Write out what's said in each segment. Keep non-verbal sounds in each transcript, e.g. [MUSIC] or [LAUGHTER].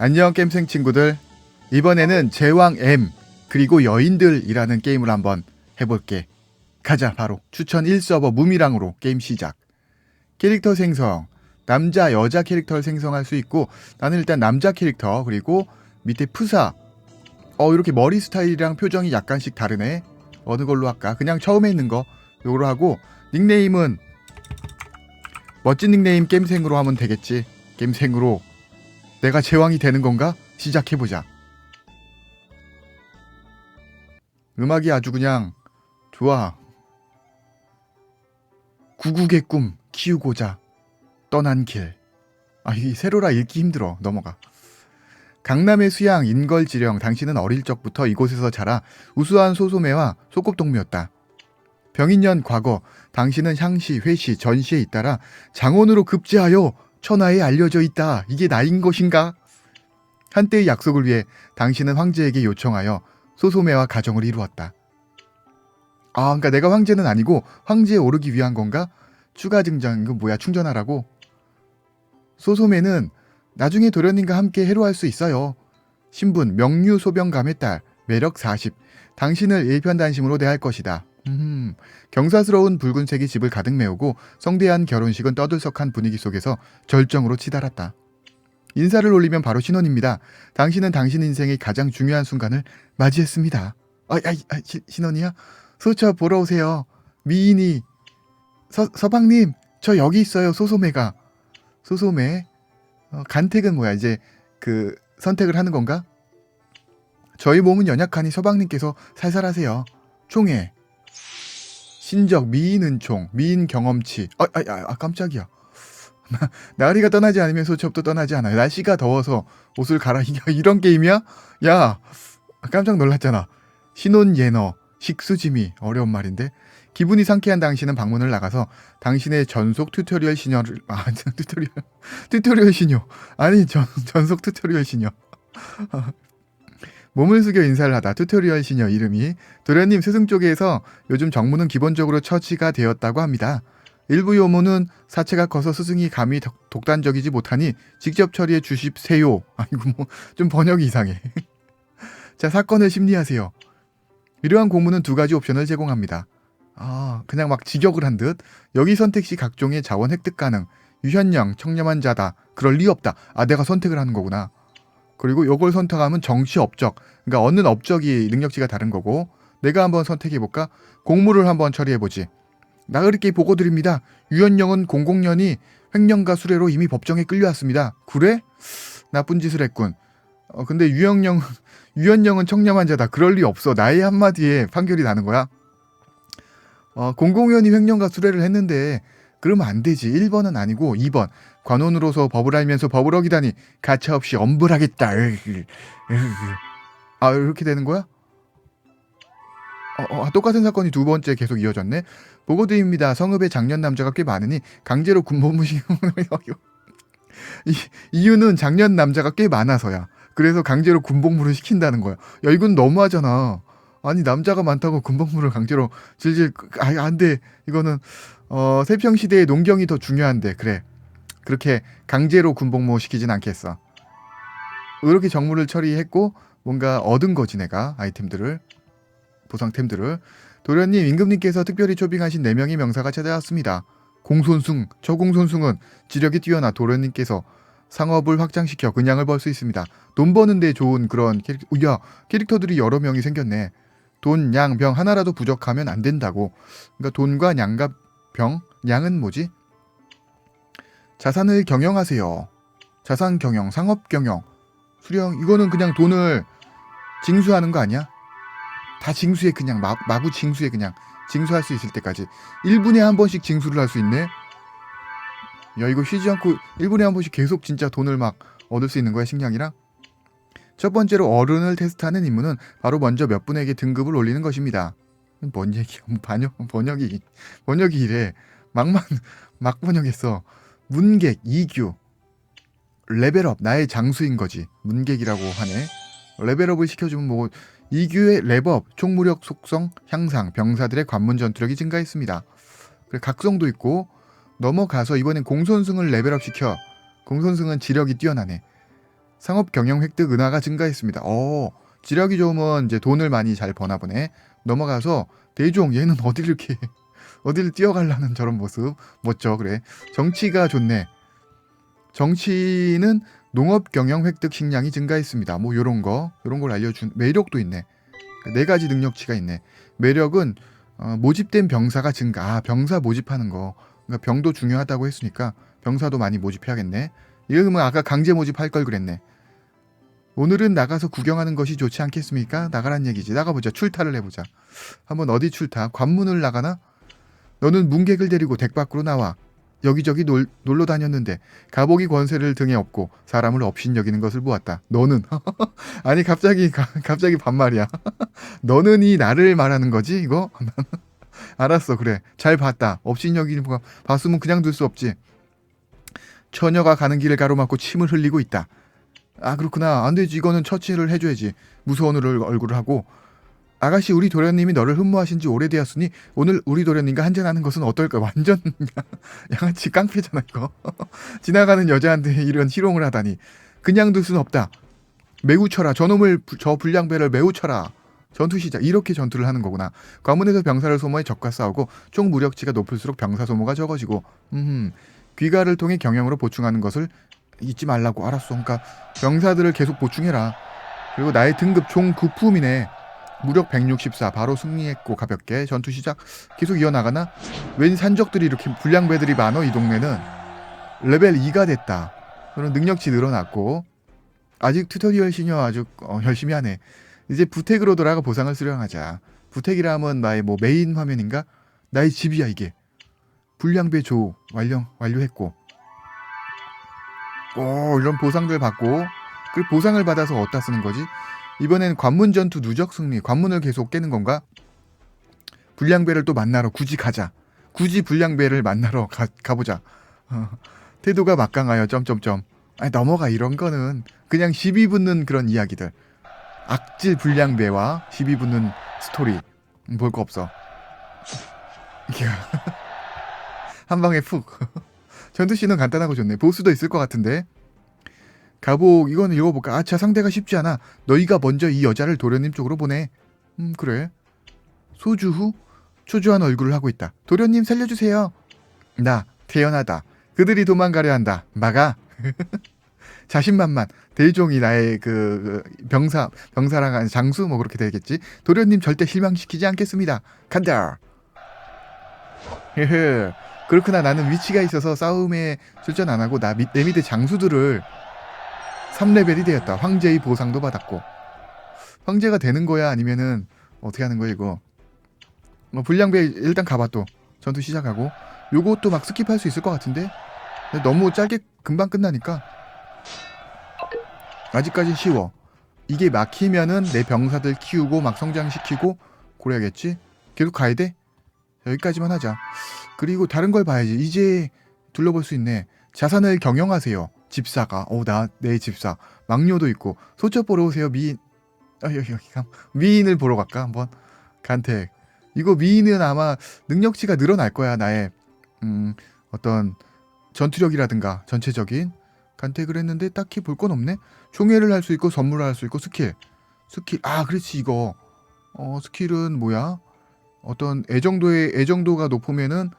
안녕 게임생 친구들. 이번에는 제왕 M 그리고 여인들이라는 게임을 한번 해볼게. 가자 바로 추천 1서버 무미랑으로 게임 시작. 캐릭터 생성. 남자 여자 캐릭터를 생성할 수 있고 나는 일단 남자 캐릭터 그리고 밑에 푸사. 어 이렇게 머리 스타일이랑 표정이 약간씩 다르네. 어느 걸로 할까? 그냥 처음에 있는 거 요거로 하고 닉네임은 멋진 닉네임 게임생으로 하면 되겠지. 게임생으로 내가 제왕이 되는 건가? 시작해보자. 음악이 아주 그냥 좋아. 구국의 꿈 키우고자 떠난 길. 아, 이 세로라 읽기 힘들어. 넘어가. 강남의 수양 인걸지령 당신은 어릴 적부터 이곳에서 자라 우수한 소소매와 소꿉동무였다. 병인년 과거 당신은 향시, 회시, 전시에 잇따라 장원으로 급제하여 천하에 알려져 있다. 이게 나인 것인가? 한때의 약속을 위해 당신은 황제에게 요청하여 소소매와 가정을 이루었다. 아, 그러니까 내가 황제는 아니고 황제에 오르기 위한 건가? 추가 증장 그 뭐야 충전하라고? 소소매는 나중에 도련님과 함께 해로할 수 있어요. 신분 명류 소병감의 딸 매력 40. 당신을 일편단심으로 대할 것이다. 음, 경사스러운 붉은색이 집을 가득 메우고 성대한 결혼식은 떠들썩한 분위기 속에서 절정으로 치달았다. 인사를 올리면 바로 신혼입니다. 당신은 당신 인생의 가장 중요한 순간을 맞이했습니다. 아, 아, 아 시- 신혼이야? 소처 보러 오세요. 미인이 서, 서방님 저 여기 있어요 소소매가 소소매 어, 간택은 뭐야 이제 그 선택을 하는 건가? 저희 몸은 연약하니 서방님께서 살살하세요. 총회 신적 미인 은총 미인 경험치. 아, 아, 아, 아 깜짝이야. 나- 나으리가 떠나지 않으면 소첩도 떠나지 않아요. 날씨가 더워서 옷을 갈아입냐 [LAUGHS] 이런 게임이야? 야 깜짝 놀랐잖아. 신혼 예너 식수지미. 어려운 말인데. 기분이 상쾌한 당신은 방문을 나가서 당신의 전속 튜토리얼 시녀를 아 [LAUGHS] 튜토리얼 튜토리얼 시녀. 아니 전, 전속 튜토리얼 시녀 [LAUGHS] 몸을 숙여 인사를 하다 튜토리얼 시녀 이름이 도련님 스승 쪽에서 요즘 정무는 기본적으로 처치가 되었다고 합니다. 일부 요모는 사체가 커서 스승이 감히 독- 독단적이지 못하니 직접 처리해 주십세요. [LAUGHS] 아이고 뭐 좀 번역이 이상해. [LAUGHS] 자 사건을 심리하세요. 이러한 공문은 두 가지 옵션을 제공합니다. 아 그냥 막 직역을 한 듯. 여기 선택 시 각종의 자원 획득 가능. 유현령 청렴한 자다. 그럴 리 없다. 아 내가 선택을 하는 거구나. 그리고 요걸 선택하면 정치 업적. 그러니까 얻는 업적이 능력치가 다른 거고 내가 한번 선택해 볼까? 공무를 한번 처리해 보지. 나그리께 보고 드립니다. 유현령은 공공년이 횡령과 수뢰로 이미 법정에 끌려왔습니다. 그래? 나쁜 짓을 했군. 어 근데 유현령 [LAUGHS] 유현령은 청렴한 자다. 그럴 리 없어. 나의 한마디에 판결이 나는 거야. 어, 공공연히 횡령과 수뢰를 했는데 그러면 안 되지. 1번은 아니고 2번. 관원으로서 법을 알면서 법을 어기다니 가차없이 엄불하겠다. 아 이렇게 되는 거야? 어, 어, 똑같은 사건이 두 번째 계속 이어졌네. 보고드립니다. 성읍에 장년 남자가 꽤 많으니 강제로 군복무시키는 [LAUGHS] 이 이유는 장년 남자가 꽤 많아서야. 그래서 강제로 군복무를 시킨다는 거야. 야 이건 너무하잖아. 아니 남자가 많다고 군복무를 강제로 질질 아 안 돼 이거는 어 세평 시대의 농경이 더 중요한데 그래 그렇게 강제로 군복무 시키진 않겠어. 이렇게 정무를 처리했고 뭔가 얻은 거지 내가 아이템들을 보상템들을 도련님 임금님께서 특별히 초빙하신 4명의 명사가 찾아왔습니다. 공손승, 저공손승은 지력이 뛰어나 도련님께서 상업을 확장시켜 근양을 벌 수 있습니다. 돈 버는데 좋은 그런 캐릭터, 야 캐릭터들이 여러 명이 생겼네. 돈, 양, 병 하나라도 부족하면 안 된다고. 그러니까 돈과 양과 병, 양은 뭐지? 자산을 경영하세요. 자산 경영, 상업 경영, 수령 이거는 그냥 돈을 징수하는 거 아니야? 다 징수해 그냥 마, 마구 징수해 그냥 징수할 수 있을 때까지 1분에 한 번씩 징수를 할 수 있네. 야 이거 쉬지 않고 1분에 한 번씩 계속 진짜 돈을 막 얻을 수 있는 거야 식량이랑. 첫 번째로 어른을 테스트하는 임무는 바로 먼저 몇 분에게 등급을 올리는 것입니다. 뭔 얘기야? 뭐 번역 번역이 번역이 이래 막만 [LAUGHS] 막 번역했어. 문객 이규 레벨업 나의 장수인 거지 문객이라고 하네. 레벨업을 시켜주면 뭐 이규의 랩업 총무력 속성 향상 병사들의 관문 전투력이 증가했습니다. 그래 각성도 있고 넘어가서 이번엔 공손승을 레벨업 시켜 공손승은 지력이 뛰어나네. 상업 경영 획득 은하가 증가했습니다. 어, 지력이 좋으면 이제 돈을 많이 잘 버나 보네. 넘어가서 대종 얘는 어딜 이렇게 어딜 뛰어가려는 저런 모습 멋져 그래. 정치가 좋네. 정치는 농업 경영 획득 식량이 증가했습니다. 뭐 요런 거 요런 걸 알려준 매력도 있네. 네 가지 능력치가 있네. 매력은 어, 모집된 병사가 증가. 아, 병사 모집하는 거. 그러니까 병도 중요하다고 했으니까 병사도 많이 모집해야겠네. 이러면 아까 강제 모집할 걸 그랬네. 오늘은 나가서 구경하는 것이 좋지 않겠습니까? 나가란 얘기지. 나가보자. 출타를 해보자. 한번 어디 출타? 관문을 나가나? 너는 문객을 데리고 덱 밖으로 나와. 여기저기 놀, 놀러 다녔는데 가복이 권세를 등에 업고 사람을 업신 여기는 것을 보았다. 너는 [LAUGHS] 아니 갑자기 가- 갑자기 반말이야. [LAUGHS] 너는 이 나를 말하는 거지 이거? [LAUGHS] 알았어 그래 잘 봤다. 업신 여기는 거 봤으면 그냥 둘 수 없지. 처녀가 가는 길을 가로막고 침을 흘리고 있다. 아 그렇구나 안 되지 이거는 처치를 해줘야지 무서운 얼- 얼굴을 하고 아가씨 우리 도련님이 너를 흠모하신 지 오래되었으니 오늘 우리 도련님과 한잔하는 것은 어떨까? 완전 [LAUGHS] 양아치 깡패잖아 이거. [LAUGHS] 지나가는 여자한테 이런 희롱을 하다니. 그냥 둘 수는 없다. 매우 쳐라. 저놈을 부- 저 불량배를 매우 쳐라. 전투 시작. 이렇게 전투를 하는 거구나. 관문에서 병사를 소모해 적과 싸우고 총 무력치가 높을수록 병사 소모가 적어지고. 음 귀가를 통해 경영으로 보충하는 것을 잊지 말라고. 알았어. 그러니까 병사들을 계속 보충해라. 그리고 나의 등급 총 9품이네 무력 164 바로 승리했고 가볍게 전투 시작. 계속 이어나가나? 웬 산적들이 이렇게 불량배들이 많어 이 동네는. 레벨 2가 됐다. 그런 능력치 늘어났고. 아직 튜토리얼 시녀 아주 어, 열심히 하네. 이제 부택으로 돌아가 보상을 수령하자. 부택이라 하면 나의 뭐 메인 화면인가? 나의 집이야 이게. 불량배 조 완료 완료했고. 오 이런 보상들 받고. 그 보상을 받아서 어디다 쓰는 거지 이번엔 관문 전투 누적 승리 관문을 계속 깨는 건가? 불량배를 또 만나러 굳이 가자. 굳이 불량배를 만나러 가, 가보자. 어, 태도가 막강하여 점점점. 아니 넘어가 이런 거는. 그냥 시비 붙는 그런 이야기들. 악질 불량배와 시비 붙는 스토리. 볼 거 없어. [LAUGHS] 한 방에 푹. 전투 씬은 간단하고 좋네. 보스도 있을 것 같은데 가복 이거는 읽어볼까? 아차 상대가 쉽지 않아. 너희가 먼저 이 여자를 도련님 쪽으로 보내. 음 그래. 소주 후 초조한 얼굴을 하고 있다. 도련님 살려주세요. 나 태연하다. 그들이 도망가려 한다. 막아. [LAUGHS] 자신만만. 대종이 나의 그, 그 병사 병사랑 한 장수 뭐 그렇게 되겠지? 도련님 절대 실망시키지 않겠습니다. 간다. 헤헤. 그렇구나. 나는 위치가 있어서 싸움에 출전 안 하고 나 밑- 내 밑에 장수들을 3레벨이 되었다. 황제의 보상도 받았고. 황제가 되는 거야? 아니면은 어떻게 하는 거야 이거? 뭐 불량배 일단 가봐 또. 전투 시작하고. 요것도 막 스킵할 수 있을 것 같은데 너무 짧게 금방 끝나니까. 아직까지 쉬워. 이게 막히면은 내 병사들 키우고 막 성장시키고 그래야겠지? 계속 가야 돼? 여기까지만 하자. 그리고 다른 걸 봐야지. 이제 둘러볼 수 있네. 자산을 경영하세요 집사가 어나 내 집사. 막료도 있고 소첩 보러 오세요 미인. 아 여기 여기 감 미인을 보러 갈까 한번? 간택. 이거 미인은 아마 능력치가 늘어날 거야 나의 음 어떤 전투력이라든가 전체적인 간택을 했는데 딱히 볼 건 없네. 총애를 할 수 있고 선물을 할 수 있고 스킬. 스킬 아 그렇지 이거. 어 스킬은 뭐야? 어떤 애정도의 애정도가 높으면은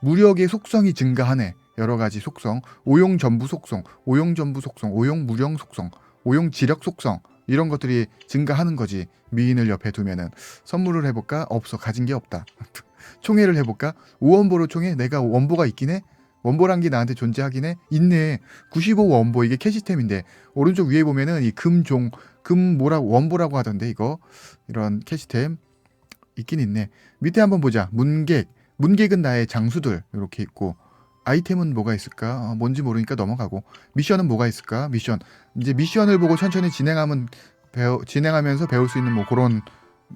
무력의 속성이 증가하네 여러 가지 속성 오용 전부 속성 오용 전부 속성 오용 무령 속성 오용 지력 속성 이런 것들이 증가하는 거지. 미인을 옆에 두면은 선물을 해볼까? 없어. 가진 게 없다. [LAUGHS] 총애를 해볼까? 오원보로 총애? 내가 원보가 있긴 해? 원보란 게 나한테 존재하긴 해? 있네. 95 원보. 이게 캐시템인데 오른쪽 위에 보면은 이 금종 금 뭐라고 원보라고 하던데 이거? 이런 캐시템 있긴 있네. 밑에 한번 보자. 문객. 문객은 나의 장수들. 이렇게 있고 아이템은 뭐가 있을까? 어, 뭔지 모르니까 넘어가고. 미션은 뭐가 있을까? 미션. 이제 미션을 보고 천천히 진행하면 배우 진행하면서 배울 수 있는 뭐 그런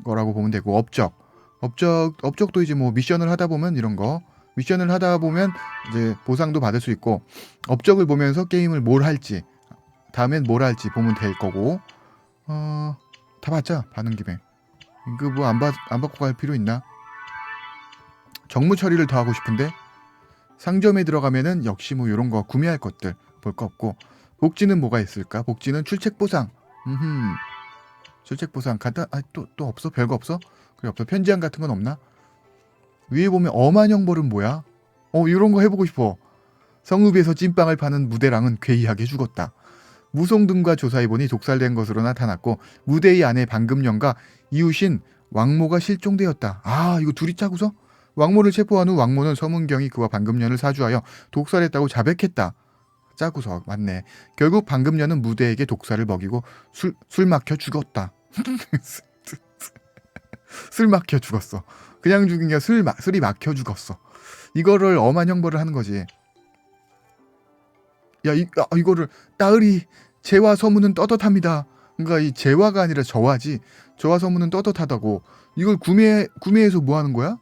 거라고 보면 되고. 업적. 업적 업적도 이제 뭐 미션을 하다 보면 이런 거. 미션을 하다 보면 이제 보상도 받을 수 있고. 업적을 보면서 게임을 뭘 할지. 다음엔 뭘 할지 보면 될 거고. 어 다 봤자? 받는 김에. 이거 뭐 안 받 안 받고 갈 필요 있나? 정무 처리를 더 하고 싶은데 상점에 들어가면은 역시 뭐 이런 거 구매할 것들 볼 거 없고 복지는 뭐가 있을까? 복지는 출첵 보상. 음. 출첵 보상 간단 아또 또 없어? 별거 없어? 그래 없어. 편지함 같은 건 없나? 위에 보면 엄한 형벌은 뭐야? 어 이런 거 해보고 싶어. 성읍에서 찐빵을 파는 무대랑은 괴이하게 죽었다. 무송등과 조사해보니 독살된 것으로 나타났고 무대의 아내 방금령과 이웃인 왕모가 실종되었다. 아 이거 둘이 짜고서? 왕모를 체포한 후 왕모는 서문경이 그와 방금년을 사주하여 독살했다고 자백했다. 짜고서 맞네. 결국 방금년은 무대에게 독살을 먹이고 술, 술 막혀 죽었다. [LAUGHS] 술 막혀 죽었어. 그냥 죽인 게 술, 마- 술이 막혀 죽었어. 이거를 엄한 형벌을 하는 거지. 야, 이, 아, 이거를 따을이 재화 서문은 떳떳합니다. 그러니까 이 재화가 아니라 저화지. 저화 서문은 떳떳하다고. 이걸 구매 구매해서 뭐 하는 거야?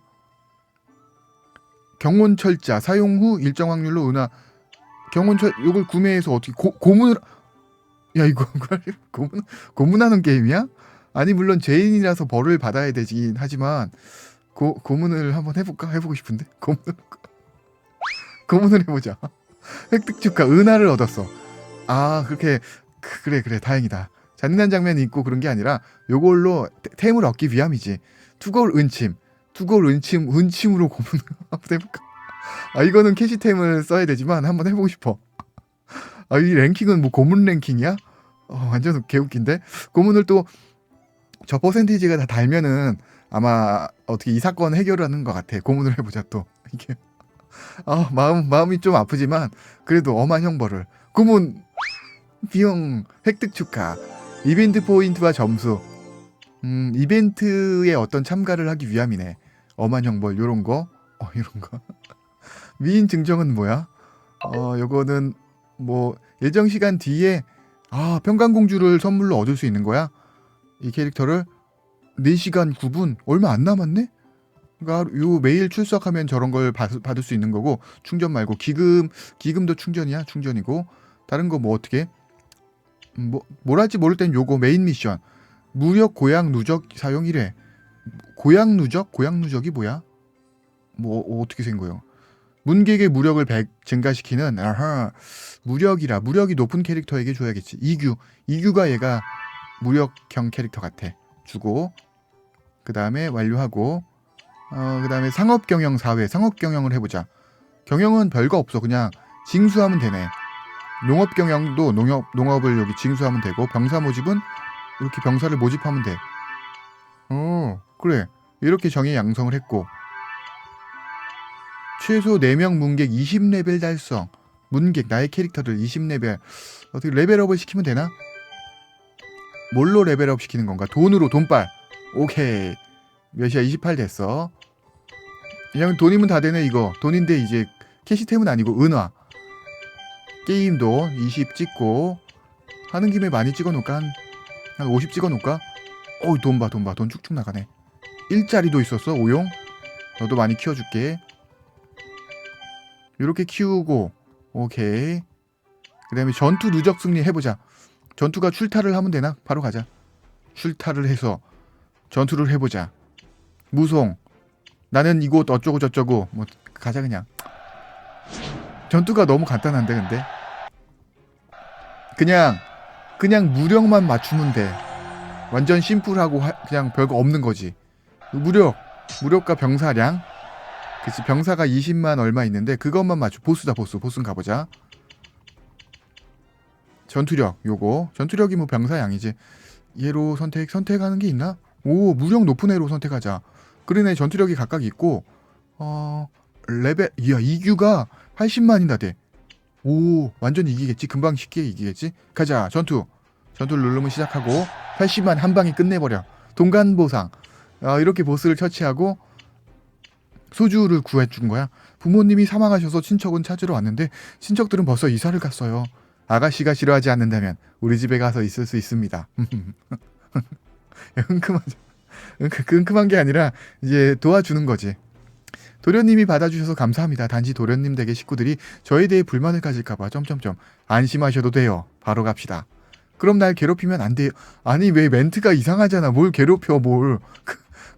경원철자 사용 후 일정 확률로 은하 경원철 이걸 구매해서 어떻게 고, 고문을 야 이거 [LAUGHS] 고문 고문하는 게임이야? 아니 물론 죄인이라서 벌을 받아야 되긴 하지만 고, 고문을 한번 해볼까? 해보고 싶은데? [LAUGHS] 고문 고문을 해보자. [LAUGHS] 획득 축하 은하를 얻었어. 아 그렇게 그- 그래 그래 다행이다. 잔인한 장면이 있고 그런 게 아니라 요걸로 태- 템을 얻기 위함이지. 투골 은침 투골 은침 은침으로 고문 한번 해볼까? 아 이거는 캐시템을 써야 되지만 한번 해보고 싶어. 아 이 랭킹은 뭐 고문 랭킹이야? 어, 완전 개웃긴데? 고문을 또 저 퍼센테이지가 다 달면은 아마 어떻게 이 사건 해결하는 것 같아. 고문을 해보자 또. [LAUGHS] 이게. 아 마음 마음이 좀 아프지만 그래도 엄한 형벌을. 고문! 비용 획득 축하. 이벤트 포인트와 점수. 음 이벤트에 어떤 참가를 하기 위함이네. 엄한 형벌 요런 거? 어, [LAUGHS] 이런 거. 미인 증정은 뭐야? 어 요거는 뭐 예정 시간 뒤에 아 평강공주를 선물로 얻을 수 있는 거야? 이 캐릭터를? 4시간 9분? 얼마 안 남았네? 그러니까 요 매일 출석하면 저런 걸 받, 받을 수 있는 거고 충전 말고 기금 기금도 충전이야 충전이고. 다른 거 뭐 어떻게? 음, 뭐 뭘 할지 모를 땐 요거 메인 미션. 무력 고양 누적 사용 1회 고양 누적 고양 누적이 뭐야? 뭐 어, 어떻게 생 거예요? 문객의 무력을 100 증가시키는 아하 무력이라 무력이 높은 캐릭터에게 줘야겠지 이규 이규가 얘가 무력형 캐릭터 같아. 주고 그 다음에 완료하고 어, 그 다음에 상업 경영 4회 상업 경영을 해보자. 경영은 별거 없어. 그냥 징수하면 되네. 농업 경영도 농업 농업을 여기 징수하면 되고 병사 모집은 이렇게 병사를 모집하면 돼. 어 그래 이렇게 정의 양성을 했고 최소 4명 문객 20레벨 달성 문객 나의 캐릭터를 20레벨 어떻게 레벨업을 시키면 되나? 뭘로 레벨업 시키는 건가? 돈으로 돈빨. 오케이. 몇이야? 28 됐어. 그냥 돈이면 다 되네 이거. 돈인데 이제 캐시템은 아니고 은화. 게임도 20 찍고 하는 김에 많이 찍어 놓을까? 한, 한 50 찍어 놓을까? 어이 돈 봐, 돈 봐. 돈 쭉쭉 나가네. 일자리도 있었어. 오용. 너도 많이 키워 줄게. 이렇게 키우고 오케이. 그 다음에 전투 누적 승리 해 보자. 전투가 출타를 하면 되나? 바로 가자. 출타를 해서 전투를 해보자. 무송. 나는 이곳 어쩌고 저쩌고 뭐 가자 그냥. 전투가 너무 간단한데 근데 그냥 그냥 무력만 맞추면 돼. 완전 심플하고 하- 그냥 별거 없는 거지. 무력 무력과 병사량. 그치 병사가 20만 얼마 있는데 그것만 맞춰. 보스다 보스 보스 가보자. 전투력 요거. 전투력이 뭐 병사양이지. 얘로 선택 선택하는 게 있나? 오 무력 높은 애로 선택하자. 그러네 전투력이 각각 있고 어 레벨 이야 이규가 80만이나 돼오 완전 이기겠지? 금방 쉽게 이기겠지? 가자 전투. 전투를 누르면 시작하고 80만 한 방에 끝내버려. 동간 보상 아, 이렇게 보스를 처치하고 소주를 구해준 거야 부모님이 사망하셔서 친척은 찾으러 왔는데 친척들은 벌써 이사를 갔어요 아가씨가 싫어하지 않는다면 우리 집에 가서 있을 수 있습니다. 흥큼하죠. 흥- 흥큼한 게 아니라 이제 도와주는 거지. 도련님이 받아주셔서 감사합니다. 단지 도련님 댁의 식구들이 저에 대해 불만을 가질까봐 점점점 안심하셔도 돼요. 바로 갑시다. 그럼 날 괴롭히면 안 돼요. 아니 왜 멘트가 이상하잖아. 뭘 괴롭혀 뭘.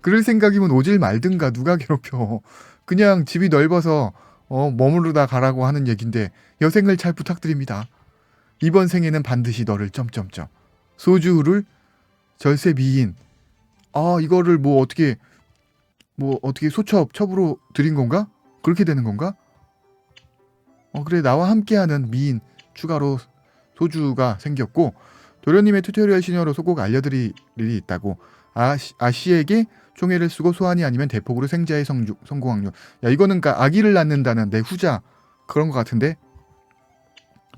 그- 그럴 생각이면 오질 말든가 누가 괴롭혀. 그냥 집이 넓어서 어, 머무르다 가라고 하는 얘긴데 여생을 잘 부탁드립니다. 이번 생에는 반드시 너를 점점점. 소주를 절세 미인. 아 이거를 뭐 어떻게 뭐 어떻게 소첩 첩으로 드린 건가? 그렇게 되는 건가? 어 그래 나와 함께하는 미인 추가로 소주가 생겼고 도련님의 튜토리얼 시녀로서 꼭 알려드릴 일이 있다고 아시, 아씨에게 총애를 쓰고 소환이 아니면 대폭으로 생자의 성주, 성공 확률 야 이거는 그러니까 아기를 낳는다는 내 후자 그런 것 같은데?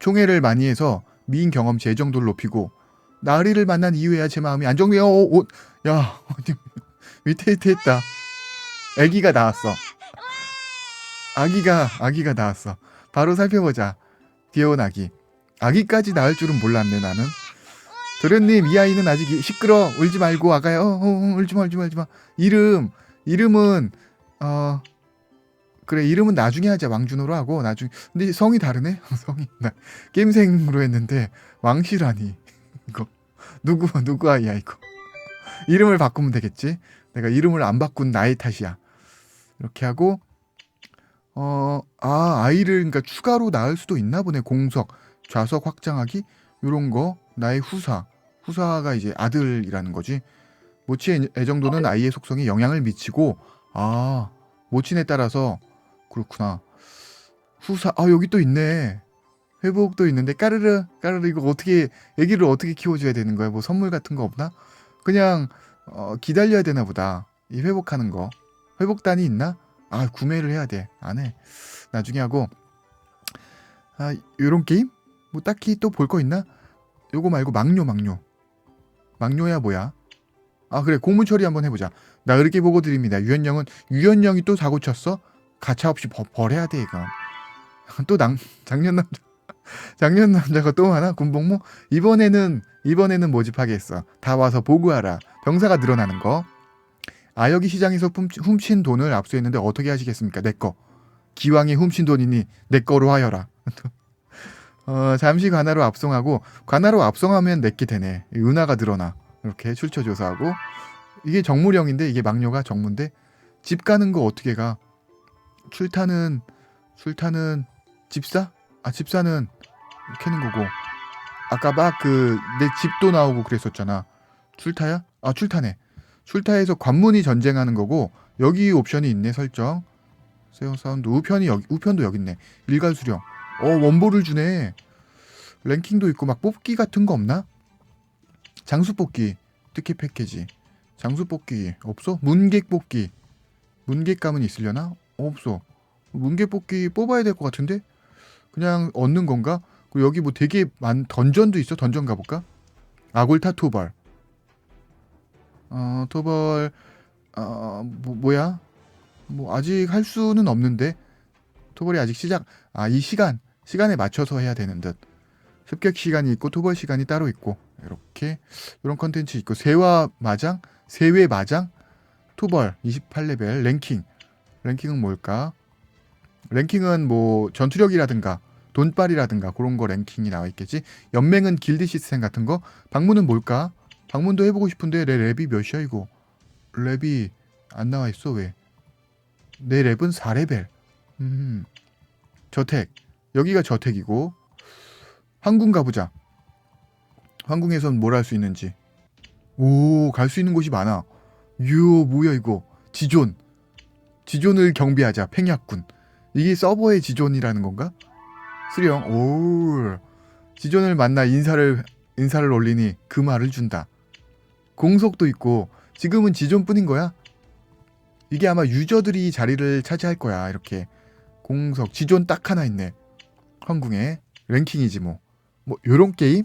총애를 많이 해서 미인 경험치 애정도를 높이고 나리를 만난 이후에야 제 마음이 안정돼요 어, 어, 야 [LAUGHS] 위태위태했다. 아기가 나왔어. 아기가 아기가 나왔어. 바로 살펴보자. 귀여운 아기. 아기까지 낳을 줄은 몰랐네 나는 도련님 이 아이는 아직 시끄러. 울지 말고 아가야 어, 어, 어, 울지 마 울지 마 울지 마. 이름 이름은 어 그래 이름은 나중에 하자. 왕준호로 하고 나중 근데 성이 다르네? [LAUGHS] 성이. 나 게임생으로 했는데 왕실하니. [LAUGHS] 이거. 누구 누구 아이야 이거? 이름을 바꾸면 되겠지? 내가 이름을 안 바꾼 나의 탓이야. 이렇게 하고 어 아 아이를 그러니까 추가로 낳을 수도 있나 보네. 공석 좌석 확장하기? 요런 거. 나의 후사 후사가 이제 아들이라는 거지. 모친의 애정도는 아이의 속성에 영향을 미치고 아 모친에 따라서 그렇구나. 후사 아 여기 또 있네. 회복도 있는데 까르르 까르르 이거 어떻게 애기를 어떻게 키워줘야 되는 거야? 뭐 선물 같은 거 없나? 그냥 어, 기다려야 되나 보다. 이 회복하는 거. 회복단이 있나? 아 구매를 해야 돼. 안 해. 나중에 하고. 아 요런 게임? 뭐 딱히 또 볼 거 있나? 요거 말고 막뇨 막뇨 막뇨야 뭐야? 아 그래 공문 처리 한번 해보자. 나 이렇게 보고 드립니다. 유현영은 유현영이 또 사고 쳤어? 가차 없이 버, 버려야 돼 이거. [LAUGHS] 또 낭, 작년 남자 [LAUGHS] 작년 남자가 또 하나? 군복무? 이번에는 이번에는 모집하겠어. 다 와서 보고하라. 병사가 늘어나는 거. 아여기 시장에서 훔친 돈을 압수했는데 어떻게 하시겠습니까? 내 거. 기왕에 훔친 돈이니 내 거로 하여라 [LAUGHS] 어, 잠시 관하로 압송하고 관하로 압송하면 내게 되네. 은하가 늘어나. 이렇게 출처 조사하고. 이게 정무령인데 이게 막료가 정무인데 집 가는 거 어떻게 가? 출타는 출타는 집사? 아 집사는 캐는 거고. 아까 막 그 내 집도 나오고 그랬었잖아. 출타야? 아 출타네. 출타에서 관문이 전쟁하는 거고 여기 옵션이 있네 설정. 세어 사운드. 우편이 여기 우편도 여기 있네. 일괄 수령 어 원보를 주네. 랭킹도 있고 막 뽑기 같은 거 없나? 장수 뽑기 특혜 패키지. 장수 뽑기 없어? 문객 뽑기. 문객 감은 있으려나? 없어. 문객 뽑기 뽑아야 될 것 같은데? 그냥 얻는 건가? 그리고 여기 뭐 되게 많 던전도 있어? 던전 가볼까? 아골타 토벌. 어 토벌 어 뭐, 뭐야? 뭐 아직 할 수는 없는데? 토벌이 아직 시작 아 이 시간 시간에 맞춰서 해야 되는 듯. 습격 시간이 있고 토벌 시간이 따로 있고. 이렇게 이런 컨텐츠 있고. 세화 마장? 세외 마장? 토벌. 28레벨 랭킹. 랭킹은 뭘까? 랭킹은 뭐 전투력이라든가 돈빨이라든가 그런 거 랭킹이 나와 있겠지? 연맹은 길드 시스템 같은 거? 방문은 뭘까? 방문도 해보고 싶은데 내 랩이 몇이야 이거? 랩이 안 나와 있어 왜? 내 랩은 4레벨. 음. 저택 여기가 저택이고 황궁 가보자. 황궁에선 뭘 할 수 있는지. 오 갈 수 있는 곳이 많아. 유 뭐야 이거. 지존. 지존을 경비하자 팽약군. 이게 서버의 지존이라는 건가? 수령 오. 지존을 만나 인사를 인사를 올리니 그 말을 준다. 공속도 있고 지금은 지존뿐인 거야? 이게 아마 유저들이 자리를 차지할 거야 이렇게. 공석 지존 딱 하나 있네 황궁에 랭킹이지 뭐. 뭐 요런 게임